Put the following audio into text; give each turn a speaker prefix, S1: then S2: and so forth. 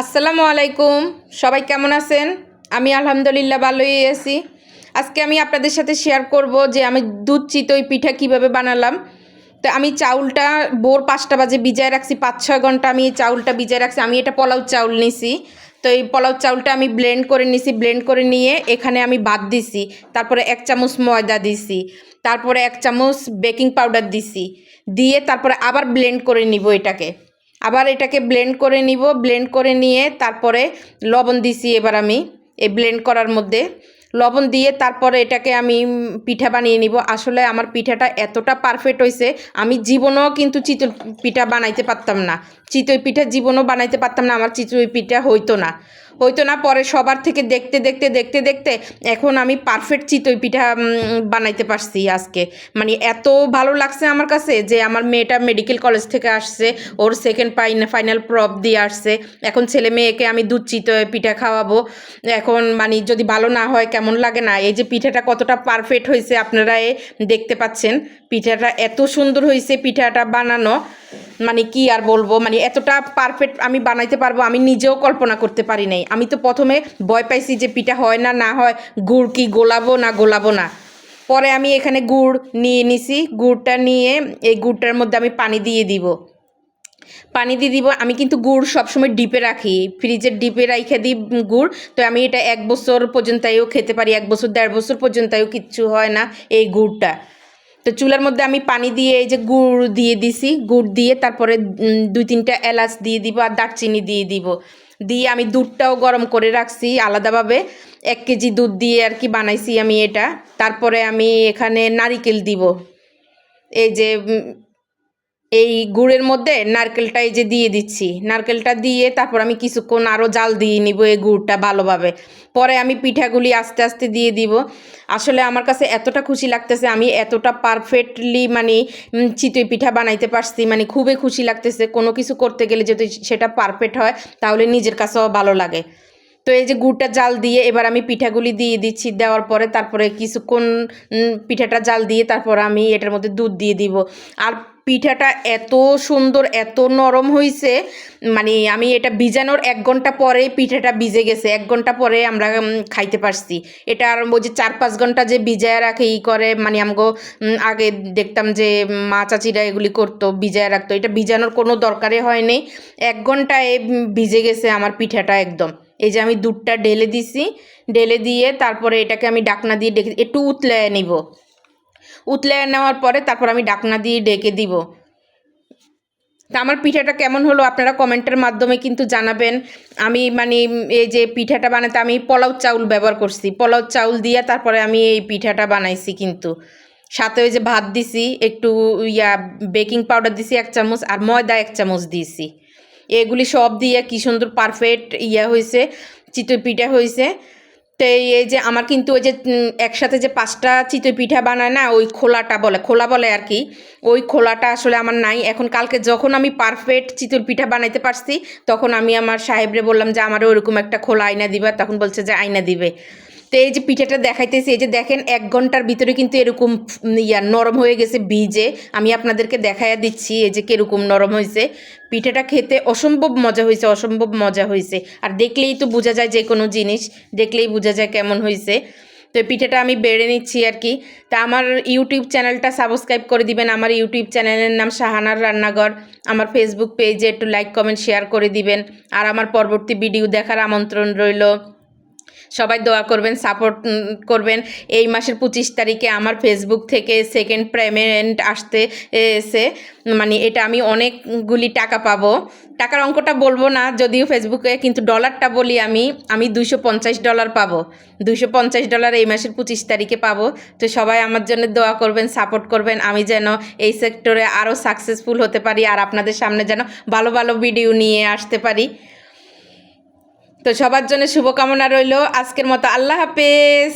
S1: আসসালামু আলাইকুম। সবাই কেমন আছেন? আমি আলহামদুলিল্লাহ ভালোই আছি। আজকে আমি আপনাদের সাথে শেয়ার করব যে আমি দুধ চিতই পিঠা কীভাবে বানালাম। তো আমি চাউলটা ভোর পাঁচটা বাজে ভিজায় রাখছি, পাঁচ ছয় ঘণ্টা আমি চাউলটা ভিজায় রাখছি। আমি এটা পোলাও চাউল নিছি। তো এই পোলাও চাউলটা আমি ব্লেন্ড করে নিছি ব্লেন্ড করে নিয়ে এখানে আমি ভাত দিছি। তারপরে এক চামচ ময়দা দিছি। তারপরে এক চামচ বেকিং পাউডার দিছি। দিয়ে তারপরে আবার ব্লেন্ড করে নিব এটাকে। আবার এটাকে ব্লেন্ড করে নিব ব্লেন্ড করে নিয়ে তারপরে লবণ দিছি এবার আমি এই ব্লেন্ড করার মধ্যে। লবণ দিয়ে তারপরে এটাকে আমি পিঠা বানিয়ে নিব। আসলে আমার পিঠাটা এতটা পারফেক্ট হয়েছে আমি জীবনেও কিন্তু চিতই পিঠা বানাইতে পারতাম না। চিতই পিঠা জীবনও বানাইতে পারতাম না, আমার চিতই পিঠা হইতো না। হইতো না, পরে সবার থেকে দেখতে দেখতে দেখতে দেখতে এখন আমি পারফেক্ট চিতই পিঠা বানাইতে পারছি আজকে। মানে এত ভালো লাগছে আমার কাছে যে আমার মেয়েটা মেডিকেল কলেজ থেকে আসছে, ওর সেকেন্ড ফাইনাল প্রপ দিয়ে আসছে। এখন ছেলে মেয়েকে আমি দুধ চিতই পিঠা খাওয়াবো। এখন মানে যদি ভালো না হয়, কেমন লাগে না? এই যে পিঠাটা কতটা পারফেক্ট হয়েছে আপনারা দেখতে পাচ্ছেন। পিঠাটা এত সুন্দর হয়েছে পিঠাটা বানানো। মানে কি আর বলব? মানে এতটা পারফেক্ট আমি বানাইতে পারব, আমি নিজেও কল্পনা করতে পারি নাই। আমি তো প্রথমে ভয় পাইছি যে পিঠা হয় না না হয় গুড় কি গোলাবো না গোলাবো না। পরে আমি এখানে গুড় নিয়ে নিছি, গুড়টা নিয়ে এই গুড়টার মধ্যে আমি পানি দিয়ে দিব। পানি দিয়ে দিব, আমি কিন্তু গুড় সবসময় ডিপে রাখি। ফ্রিজের ডিপে রাইখে দিই গুড়, তো আমি এটা এক বছর পর্যন্তও খেতে পারি, এক বছর, দেড় বছর পর্যন্তও কিচ্ছু হয় না এই গুড়টা। তো চুলার মধ্যে আমি পানি দিয়ে এই যে গুড় দিয়ে দিছি, গুড় দিয়ে তারপরে দুই তিনটা এলাচ দিয়ে দিব আর দারচিনি দিয়ে দিব। দিয়ে আমি দুধটাও গরম করে রাখছি আলাদাভাবে। এক কেজি দুধ দিয়ে আর কি বানাইছি আমি এটা। তারপরে আমি এখানে নারিকেল দিব। এই যে এই গুড়ের মধ্যে নারকেলটা এই যে দিয়ে দিচ্ছি। নারকেলটা দিয়ে তারপর আমি কিছুক্ষণ আরও জাল দিয়ে নিব এই গুড়টা ভালোভাবে। পরে আমি পিঠাগুলি আস্তে আস্তে দিয়ে দিব। আসলে আমার কাছে এতটা খুশি লাগতেছে, আমি এতটা পারফেক্টলি মানে চিতই পিঠা বানাইতে পারছি মানে খুবই খুশি লাগতেছে। কোনো কিছু করতে গেলে যদি সেটা পারফেক্ট হয়, তাহলে নিজের কাছেও ভালো লাগে। তো এই যে গুড়টা জাল দিয়ে এবার আমি পিঠাগুলি দিয়ে দিচ্ছি, দেওয়ার পরে তারপরে কিছুক্ষণ পিঠাটা জাল দিয়ে তারপর আমি এটার মধ্যে দুধ দিয়ে দিব। আর পিঠাটা এত সুন্দর এত নরম হয়েছে মানে আমি এটা ভিজানোর এক ঘণ্টা পরে পিঠাটা ভিজে গেছে। এক ঘণ্টা পরে আমরা খাইতে পারছি। এটা আর ওই যে চার পাঁচ ঘণ্টা যে ভিজায় রাখে ই করে মানে উম, আগে দেখতাম যে মা চাচিরা এগুলি করতো ভিজায় রাখতো। এটা ভিজানোর কোনো দরকারই হয়নি এক ঘন্টায় ভিজে গেছে আমার পিঠাটা একদম। এই যে আমি দুধটা ঢেলে দিছি। ঢেলে দিয়ে তারপরে এটাকে আমি ডাকনা দিয়ে একটু উতলায় নিব। উতলায় নেওয়ার পরে তারপর আমি ডাকনা দিয়ে ডেকে দিব। তা আমার পিঠাটা কেমন হলো আপনারা কমেন্টের মাধ্যমে কিন্তু জানাবেন। আমি মানে এই যে পিঠাটা বানাতে আমি পোলাও চাউল ব্যবহার করছি। পোলাও চাউল দিয়ে তারপরে আমি এই পিঠাটা বানাইছি কিন্তু। সাথে ওই যে ভাত দিছি, একটু ইয়া বেকিং পাউডার দিছি এক চামচ আর ময়দা এক চামচ দিয়েছি এগুলি সব দিয়ে কি সুন্দর পারফেক্ট ইয়া হয়েছে চিতই পিঠা হয়েছে তো এই যে আমার কিন্তু ওই যে একসাথে যে পাঁচটা চিতই পিঠা বানায় না, ওই খোলাটা বলে, খোলা বলে আর কি, ওই খোলাটা আসলে আমার নাই। এখন কালকে যখন আমি পারফেক্ট চিতই পিঠা বানাইতে পারছি, তখন আমি আমার সাহেবরে বললাম যে আমার ওরকম একটা খোলা আয়না দিবা। তখন বলছে যে, আয়না দিবে। তো এই যে পিঠাটা দেখাইতেছি, এই যে দেখেন এক ঘণ্টার ভিতরে কিন্তু এরকম ইয়া নরম হয়ে গেছে ভিজে আমি আপনাদেরকে দেখাইয়া দিচ্ছি এই যে কীরকম নরম হয়েছে পিঠাটা খেতে অসম্ভব মজা হয়েছে অসম্ভব মজা হয়েছে আর দেখলেই তো বোঝা যায় যে কোনো জিনিস, দেখলেই বোঝা যায় কেমন হয়েছে তো পিঠাটা আমি বেড়ে নিচ্ছি আর কি। তা আমার ইউটিউব চ্যানেলটা সাবস্ক্রাইব করে দিবেন। আমার ইউটিউব চ্যানেলের নাম শাহানার রান্নাঘর। আমার ফেসবুক পেজে একটু লাইক কমেন্ট শেয়ার করে দিবেন। আর আমার পরবর্তী ভিডিও দেখার আমন্ত্রণ রইল। সবাই দোয়া করবেন সাপোর্ট করবেন। এই মাসের পঁচিশ তারিখে আমার ফেসবুক থেকে সেকেন্ড পেমেন্ট আসতে এসে মানে এটা আমি অনেকগুলি টাকা পাবো। টাকার অঙ্কটা বলব না, যদিও ফেসবুকে কিন্তু ডলারটা বলি আমি আমি দুশো পঞ্চাশ ডলার পাবো। দুশো পঞ্চাশ ডলার এই মাসের পঁচিশ তারিখে পাবো। তো সবাই আমার জন্য দোয়া করবেন সাপোর্ট করবেন। আমি যেন এই সেক্টরে আরও সাকসেসফুল হতে পারি আর আপনাদের সামনে যেন ভালো ভালো ভিডিও নিয়ে আসতে পারি। তো সবার জন্য শুভকামনা রইল। আজকের মতো আল্লাহ হাফেজ।